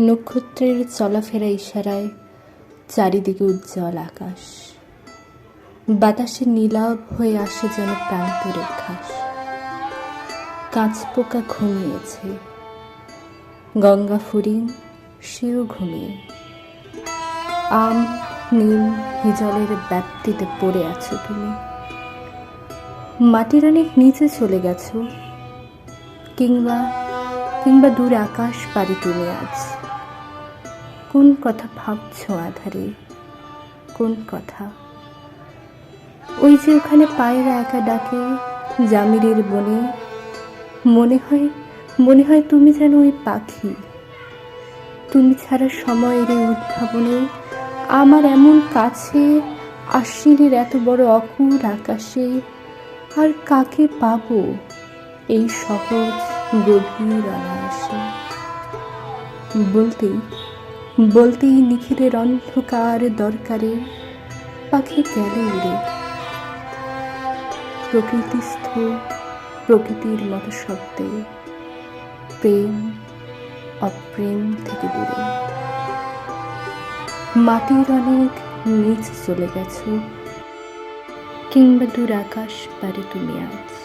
নক্ষত্রের চলাফেরা ইশারায় চারিদিকে উজ্জ্বল আকাশ। বাতাসে নীলাভ হয়ে আসে যেন প্রান্তরের ঘাস। কাঁচ পোকা ঘুমিয়েছে গঙ্গা ফুরিন সেও ঘুমিয়ে। আম নীল হিজলের ব্যাপ্তিতে পড়ে আছো তুমি। মাটির অনেক নিচে চলে গেছো। কিংবা কিংবা দূর আকাশ পারি তুমি আজ কোন কথা ভাবছ আধারে? কোন কথা? ওই যে ওখানে পায়ের একা ডাকে জামিরের বনে। মনে হয় মনে হয় তুমি যেন ওই পাখি। তুমি ছাড়া সময়ের এই উদ্ভাবনে আমার এমন কাছে আশ্বিনের এত বড় অকুর আকাশে আর কাকে পাবো এই সহজ গভীর অনায়াসে? বলতেই বলতেই নিখিলের অন্ধকার দরকারে, পাখি গেল উড়ে প্রকৃতিস্থ প্রকৃতির মতো শব্দে, প্রেম অপ্রেম থেকে দূরে। মাটির অনেক নিচ চলে গেছো, কিংবা দূর আকাশ পারে তুমি আজ।